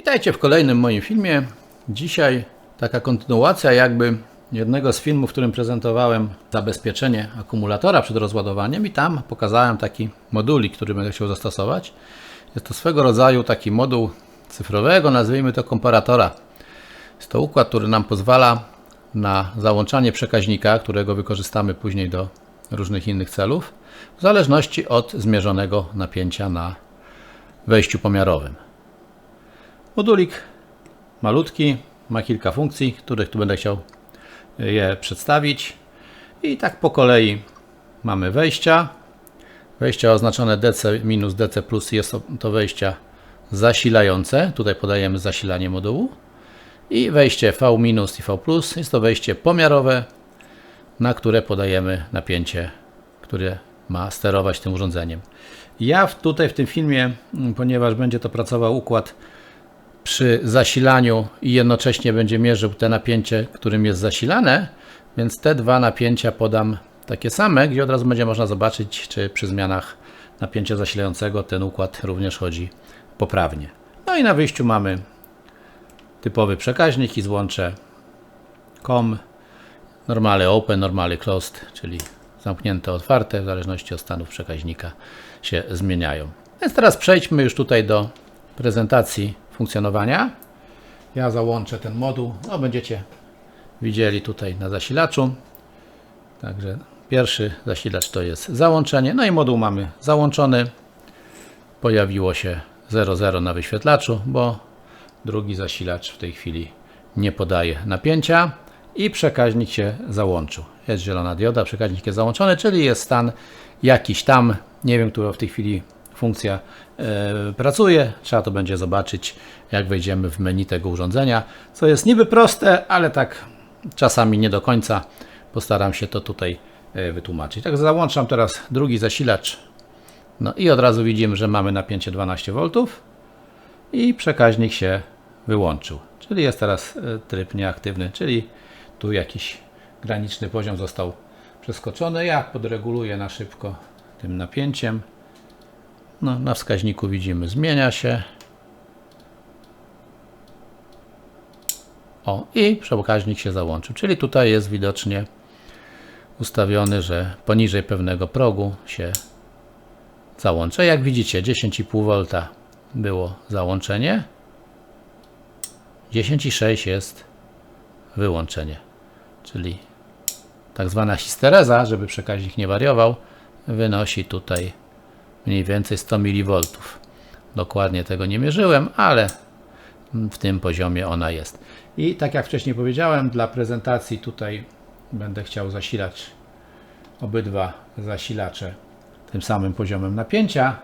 Witajcie w kolejnym moim filmie. Dzisiaj taka kontynuacja jakby jednego z filmów, w którym prezentowałem zabezpieczenie akumulatora przed rozładowaniem i tam pokazałem taki modulik, który będę chciał zastosować. Jest to swego rodzaju taki moduł cyfrowego, nazwijmy to komparatora. Jest to układ, który nam pozwala na załączanie przekaźnika, którego wykorzystamy później do różnych innych celów, w zależności od zmierzonego napięcia na wejściu pomiarowym. Modulik malutki, ma kilka funkcji, których tu będę chciał je przedstawić. I tak po kolei mamy wejścia. Wejścia oznaczone DC minus DC plus jest to wejścia zasilające. Tutaj podajemy zasilanie modułu. I wejście V minus i V plus jest to wejście pomiarowe, na które podajemy napięcie, które ma sterować tym urządzeniem. Ja tutaj w tym filmie, ponieważ będzie to pracował układ przy zasilaniu i jednocześnie będzie mierzył te napięcie, którym jest zasilane, więc te dwa napięcia podam takie same, gdzie od razu będzie można zobaczyć, czy przy zmianach napięcia zasilającego ten układ również chodzi poprawnie. No i na wyjściu mamy typowy przekaźnik i złącze COM, normale open, normale closed, czyli zamknięte, otwarte, w zależności od stanów przekaźnika się zmieniają. Więc teraz przejdźmy już tutaj do prezentacji funkcjonowania. Ja załączę ten moduł, no będziecie widzieli tutaj na zasilaczu. Także pierwszy zasilacz to jest załączenie, no i moduł mamy załączony. Pojawiło się 00 na wyświetlaczu, bo drugi zasilacz w tej chwili nie podaje napięcia i przekaźnik się załączył. Jest zielona dioda, przekaźnik jest załączony, czyli jest stan jakiś tam, nie wiem, która w tej chwili funkcja e, pracuje. Trzeba to będzie zobaczyć, jak wejdziemy w menu tego urządzenia, co jest niby proste, ale tak czasami nie do końca. Postaram się to tutaj e, wytłumaczyć. Tak, załączam teraz drugi zasilacz. No i od razu widzimy, że mamy napięcie 12 V i przekaźnik się wyłączył. Czyli jest teraz e, tryb nieaktywny, czyli tu jakiś graniczny poziom został przeskoczony. Ja podreguluję na szybko tym napięciem. No, na wskaźniku widzimy, zmienia się. O, i przekaźnik się załączył. Czyli tutaj jest widocznie ustawiony, że poniżej pewnego progu się załącza. Jak widzicie, 10,5 V było załączenie. 10,6 jest wyłączenie. Czyli tak zwana histereza, żeby przekaźnik nie wariował, wynosi tutaj mniej więcej 100 mV. Dokładnie tego nie mierzyłem, ale w tym poziomie ona jest. I tak jak wcześniej powiedziałem, dla prezentacji tutaj będę chciał zasilać obydwa zasilacze tym samym poziomem napięcia.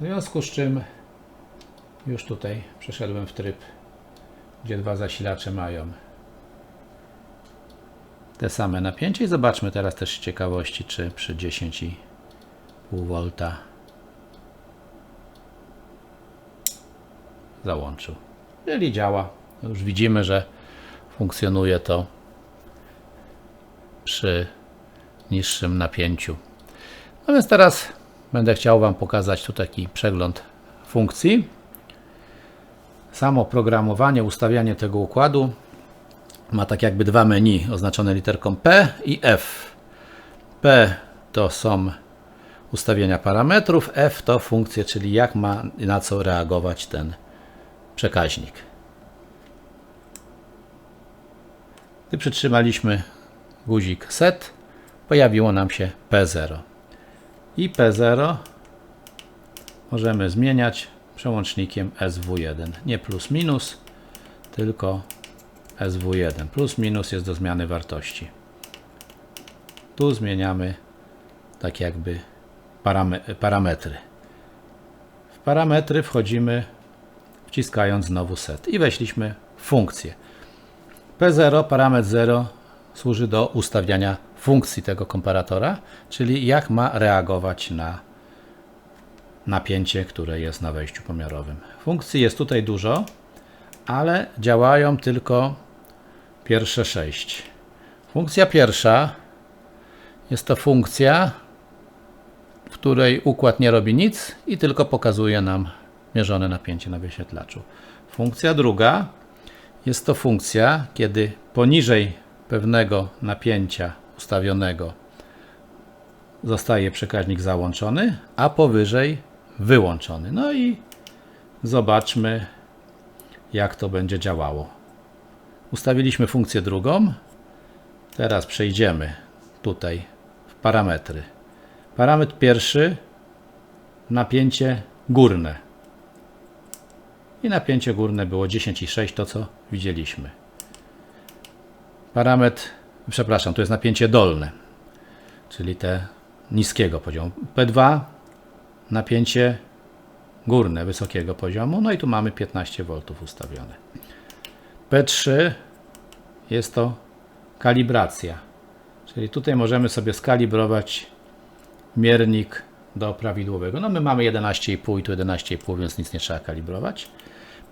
W związku z czym już tutaj przeszedłem w tryb, gdzie dwa zasilacze mają te same napięcie i zobaczmy teraz też z ciekawości, czy przy 10,5 V załączył. Jeżeli działa, już widzimy, że funkcjonuje to przy niższym napięciu. No więc teraz będę chciał Wam pokazać tu taki przegląd funkcji. Samo programowanie, ustawianie tego układu ma tak jakby dwa menu oznaczone literką P i F. P to są ustawienia parametrów, F to funkcje, czyli jak ma na co reagować ten przekaźnik. Gdy przytrzymaliśmy guzik set, pojawiło nam się P0. I P0 możemy zmieniać przełącznikiem SW1. Nie plus minus, tylko SW1. Plus minus jest do zmiany wartości. Tu zmieniamy tak jakby parame- parametry. W parametry wchodzimy wciskając znowu set i weszliśmy w funkcję. P0, parametr 0 służy do ustawiania funkcji tego komparatora, czyli jak ma reagować na napięcie, które jest na wejściu pomiarowym. Funkcji jest tutaj dużo, ale działają tylko pierwsze sześć. Funkcja pierwsza jest to funkcja, w której układ nie robi nic i tylko pokazuje nam mierzone napięcie na wyświetlaczu. Funkcja druga jest to funkcja, kiedy poniżej pewnego napięcia ustawionego zostaje przekaźnik załączony, a powyżej wyłączony. No i zobaczmy, jak to będzie działało. Ustawiliśmy funkcję drugą. Teraz przejdziemy tutaj w parametry. Parametr pierwszy napięcie górne. I napięcie górne było 10,6, to co widzieliśmy. Parametr, przepraszam, to jest napięcie dolne, czyli te niskiego poziomu. P2 napięcie górne wysokiego poziomu, no i tu mamy 15 V ustawione. P3 jest to kalibracja, czyli tutaj możemy sobie skalibrować miernik do prawidłowego. No my mamy 11,5 i tu 11,5, więc nic nie trzeba kalibrować.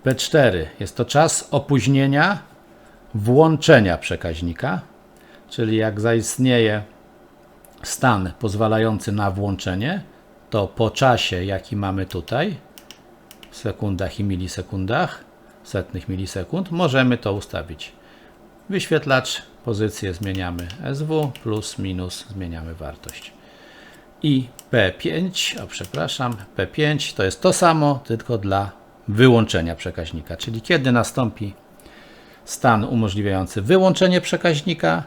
P4 jest to czas opóźnienia włączenia przekaźnika, czyli jak zaistnieje stan pozwalający na włączenie, to po czasie, jaki mamy tutaj, w sekundach i milisekundach, setnych milisekund, możemy to ustawić. Wyświetlacz, pozycję zmieniamy SW, plus, minus, zmieniamy wartość. I P5, o przepraszam, P5 to jest to samo, tylko dla wyłączenia przekaźnika, czyli kiedy nastąpi stan umożliwiający wyłączenie przekaźnika,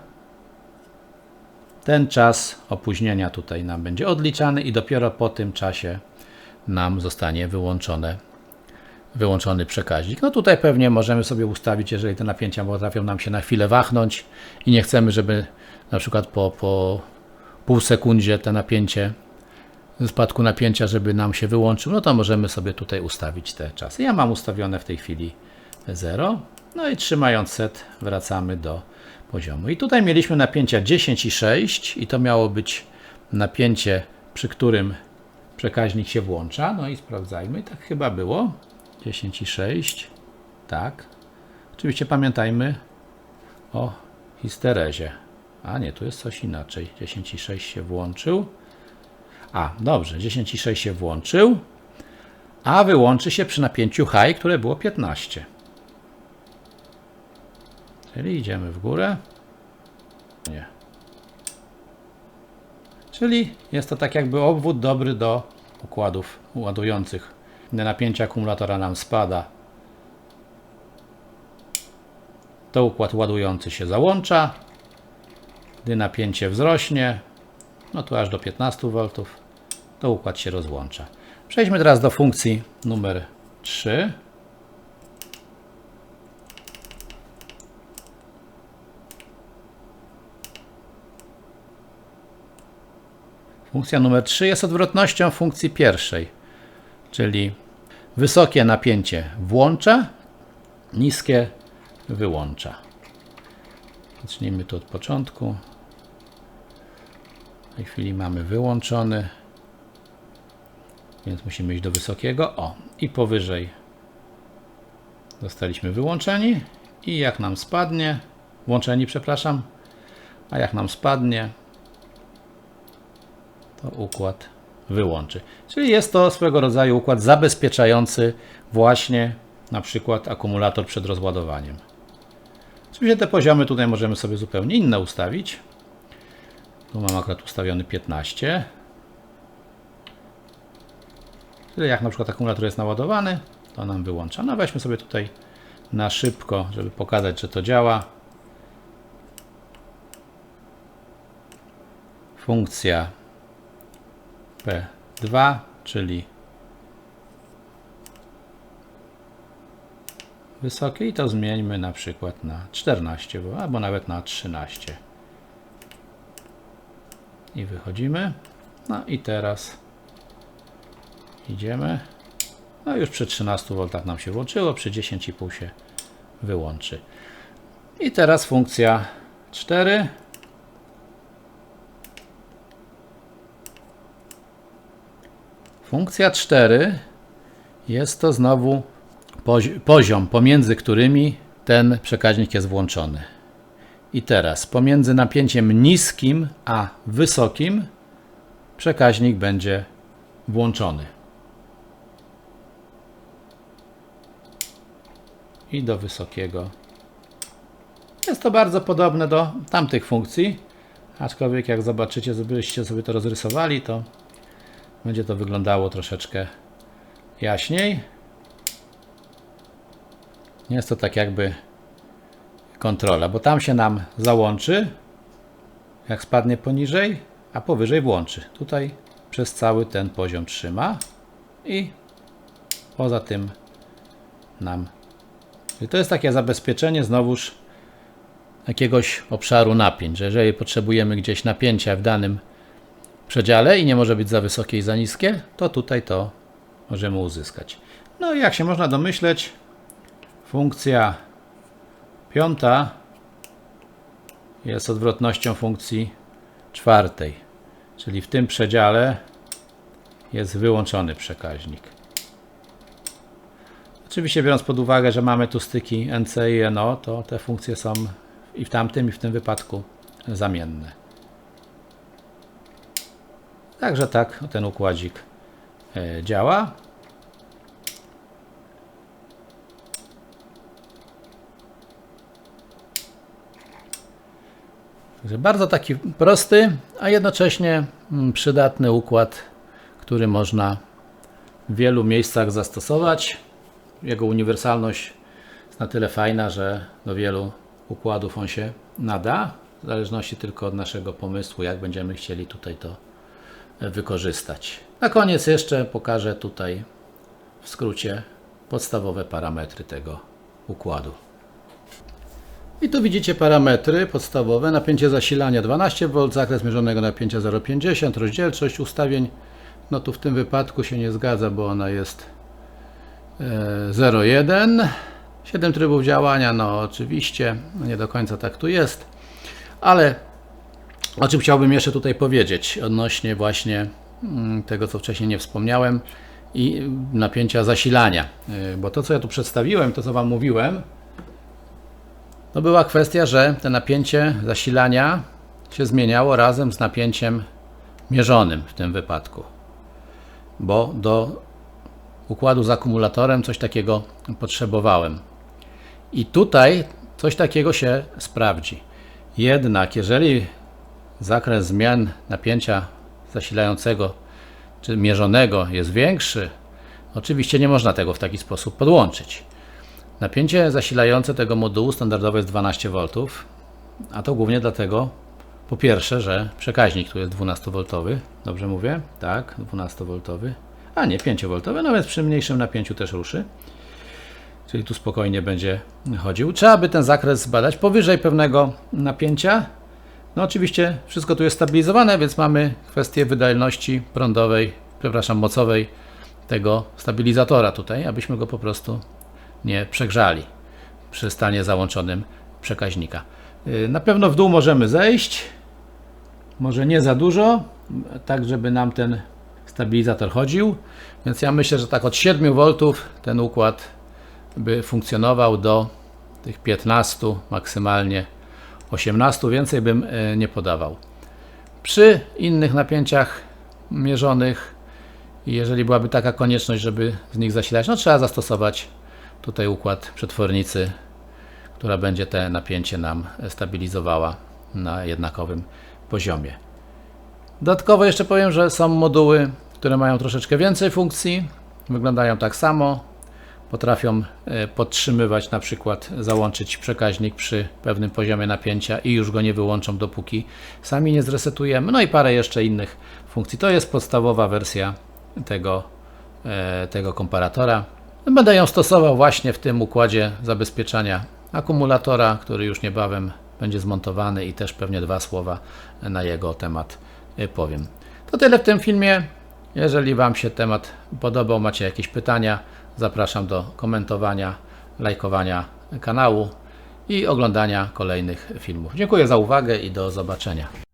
ten czas opóźnienia tutaj nam będzie odliczany i dopiero po tym czasie nam zostanie wyłączone, wyłączony przekaźnik. No tutaj pewnie możemy sobie ustawić, jeżeli te napięcia potrafią nam się na chwilę wachnąć i nie chcemy, żeby na przykład po, po pół sekundzie te napięcie, spadku napięcia, żeby nam się wyłączył, no to możemy sobie tutaj ustawić te czasy. Ja mam ustawione w tej chwili 0. No i trzymając set wracamy do poziomu. I tutaj mieliśmy napięcia 10 i 6 i to miało być napięcie, przy którym przekaźnik się włącza. No i sprawdzajmy, tak chyba było. 10 i 6. Tak. Oczywiście pamiętajmy o histerezie. A nie, tu jest coś inaczej. 10 i 6 się włączył. A, dobrze, 10 i 6 się włączył, a wyłączy się przy napięciu high, które było 15. Czyli idziemy w górę. Nie. Czyli jest to tak jakby obwód dobry do układów ładujących. Gdy napięcie akumulatora nam spada, to układ ładujący się załącza. Gdy napięcie wzrośnie, no tu aż do 15 V, to układ się rozłącza. Przejdźmy teraz do funkcji numer 3. Funkcja numer 3 jest odwrotnością funkcji pierwszej, czyli wysokie napięcie włącza, niskie wyłącza. Zacznijmy tu od początku. Tej chwili mamy wyłączony, więc musimy iść do wysokiego. O, i powyżej zostaliśmy wyłączeni. I jak nam spadnie, włączeni, przepraszam, a jak nam spadnie, to układ wyłączy. Czyli jest to swego rodzaju układ zabezpieczający właśnie na przykład akumulator przed rozładowaniem. Oczywiście te poziomy tutaj możemy sobie zupełnie inne ustawić. Tu mam akurat ustawiony 15. Czyli jak na przykład akumulator jest naładowany, to nam wyłącza. No weźmy sobie tutaj na szybko, żeby pokazać, że to działa. Funkcja P2, czyli wysokie i to zmieńmy na przykład na 14 V albo nawet na 13 i wychodzimy. No i teraz idziemy. No już przy 13 V nam się włączyło przy 10,5 się wyłączy. I teraz funkcja 4 Funkcja 4 jest to znowu poziom, pomiędzy którymi ten przekaźnik jest włączony. I teraz pomiędzy napięciem niskim a wysokim przekaźnik będzie włączony. i do wysokiego. Jest to bardzo podobne do tamtych funkcji, aczkolwiek jak zobaczycie, żebyście sobie to rozrysowali, to będzie to wyglądało troszeczkę jaśniej. Jest to tak jakby kontrola, bo tam się nam załączy, jak spadnie poniżej, a powyżej włączy. Tutaj przez cały ten poziom trzyma i poza tym nam. I to jest takie zabezpieczenie znowuż jakiegoś obszaru napięć, że jeżeli potrzebujemy gdzieś napięcia w danym przedziale i nie może być za wysokie i za niskie, to tutaj to możemy uzyskać. No i jak się można domyśleć, funkcja piąta jest odwrotnością funkcji czwartej, czyli w tym przedziale jest wyłączony przekaźnik. Oczywiście biorąc pod uwagę, że mamy tu styki NC i NO, to te funkcje są i w tamtym i w tym wypadku zamienne. Także tak ten układzik e, działa. Bardzo taki prosty, a jednocześnie mm, przydatny układ, który można w wielu miejscach zastosować. Jego uniwersalność jest na tyle fajna, że do wielu układów on się nada, w zależności tylko od naszego pomysłu, jak będziemy chcieli tutaj to wykorzystać. Na koniec jeszcze pokażę tutaj w skrócie podstawowe parametry tego układu. I tu widzicie parametry podstawowe. Napięcie zasilania 12V, zakres mierzonego napięcia 0,50, rozdzielczość ustawień. No tu w tym wypadku się nie zgadza, bo ona jest e, 0,1. 7 trybów działania, no oczywiście, nie do końca tak tu jest. Ale o czym chciałbym jeszcze tutaj powiedzieć odnośnie właśnie mm, tego, co wcześniej nie wspomniałem i napięcia zasilania. E, Bo to, co ja tu przedstawiłem, to co Wam mówiłem, to była kwestia, że te napięcie zasilania się zmieniało razem z napięciem mierzonym w tym wypadku. Bo do układu z akumulatorem coś takiego potrzebowałem. I tutaj coś takiego się sprawdzi. Jednak jeżeli zakres zmian napięcia zasilającego czy mierzonego jest większy, oczywiście nie można tego w taki sposób podłączyć. Napięcie zasilające tego modułu standardowe jest 12 V, a to głównie dlatego, po pierwsze, że przekaźnik tu jest 12V, dobrze mówię? Tak, 12V, a nie 5V, nawet przy mniejszym napięciu też ruszy. Czyli tu spokojnie będzie chodził. Trzeba by ten zakres zbadać powyżej pewnego napięcia. No oczywiście wszystko tu jest stabilizowane, więc mamy kwestię wydajności prądowej, przepraszam, mocowej tego stabilizatora tutaj, abyśmy go po prostu nie przegrzali przy stanie załączonym przekaźnika. Yy, Na pewno w dół możemy zejść, może nie za dużo, tak żeby nam ten stabilizator chodził, więc ja myślę, że tak od 7 V ten układ by funkcjonował do tych 15, maksymalnie 18, więcej bym e, nie podawał. Przy innych napięciach mierzonych, jeżeli byłaby taka konieczność, żeby z nich zasilać, no trzeba zastosować tutaj układ przetwornicy, która będzie te napięcie nam stabilizowała na jednakowym poziomie. Dodatkowo jeszcze powiem, że są moduły, które mają troszeczkę więcej funkcji, wyglądają tak samo, potrafią e, podtrzymywać, na przykład załączyć przekaźnik przy pewnym poziomie napięcia i już go nie wyłączą, dopóki sami nie zresetujemy. No i parę jeszcze innych funkcji. To jest podstawowa wersja tego, e, tego komparatora. Będę ją stosował właśnie w tym układzie zabezpieczania akumulatora, który już niebawem będzie zmontowany i też pewnie dwa słowa na jego temat e, powiem. To tyle w tym filmie. Jeżeli Wam się temat podobał, macie jakieś pytania, zapraszam do komentowania, lajkowania kanału i oglądania kolejnych filmów. Dziękuję za uwagę i do zobaczenia.